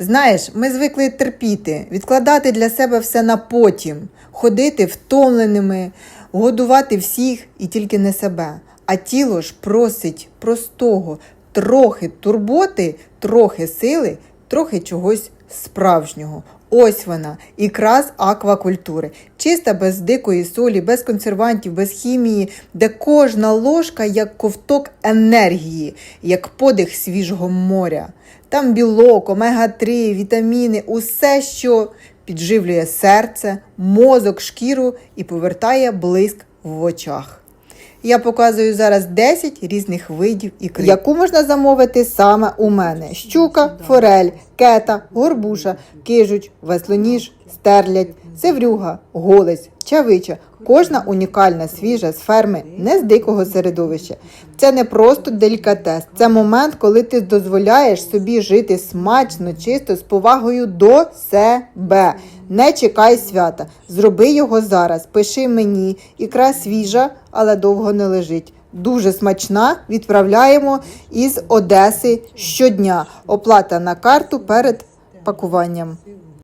Знаєш, ми звикли терпіти, відкладати для себе все на потім, ходити втомленими, годувати всіх і тільки не себе. А тіло ж просить простого, трохи турботи, трохи сили, трохи чогось справжнього. Ось вона, ікра з аквакультури. Чиста без дикої солі, без консервантів, без хімії, де кожна ложка як ковток енергії, як подих свіжого моря. Там білок, омега-3, вітаміни, усе, що підживлює серце, мозок, шкіру і повертає блиск в очах. Я показую зараз 10 різних видів ікри, яку можна замовити саме у мене: щука, форель, кета, горбуша, кижуч, веслоніж, стерлядь, севрюга, голець, чавича. Кожна унікальна, свіжа з ферми, не з дикого середовища. Це не просто делікатес, це момент, коли ти дозволяєш собі жити смачно, чисто, з повагою до себе. Не чекай свята, зроби його зараз. Пиши мені, ікра свіжа, але довго не лежить. Дуже смачна. Відправляємо із Одеси щодня. Оплата на карту перед пакуванням.